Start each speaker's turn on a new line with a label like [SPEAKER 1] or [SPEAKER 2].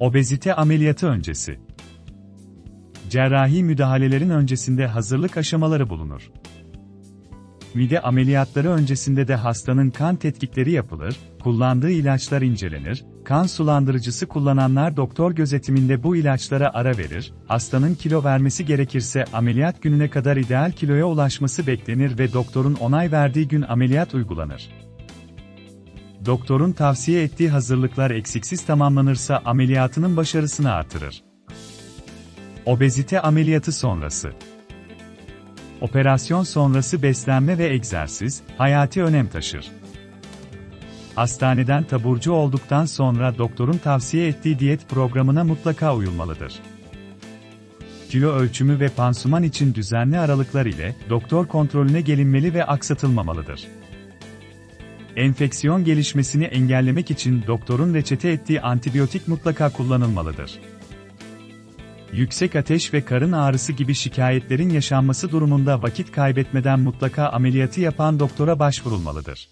[SPEAKER 1] Obezite ameliyatı öncesi. Cerrahi müdahalelerin öncesinde hazırlık aşamaları bulunur. Mide ameliyatları öncesinde de hastanın kan tetkikleri yapılır, kullandığı ilaçlar incelenir, kan sulandırıcısı kullananlar doktor gözetiminde bu ilaçlara ara verir, hastanın kilo vermesi gerekirse ameliyat gününe kadar ideal kiloya ulaşması beklenir ve doktorun onay verdiği gün ameliyat uygulanır. Doktorun tavsiye ettiği hazırlıklar eksiksiz tamamlanırsa ameliyatının başarısını artırır. Obezite ameliyatı sonrası Operasyon sonrası beslenme ve egzersiz, hayati önem taşır. Hastaneden taburcu olduktan sonra doktorun tavsiye ettiği diyet programına mutlaka uyulmalıdır. Kilo ölçümü ve pansuman için düzenli aralıklar ile doktor kontrolüne gelinmeli ve aksatılmamalıdır. Enfeksiyon gelişmesini engellemek için doktorun reçete ettiği antibiyotik mutlaka kullanılmalıdır. Yüksek ateş ve karın ağrısı gibi şikayetlerin yaşanması durumunda vakit kaybetmeden mutlaka ameliyatı yapan doktora başvurulmalıdır.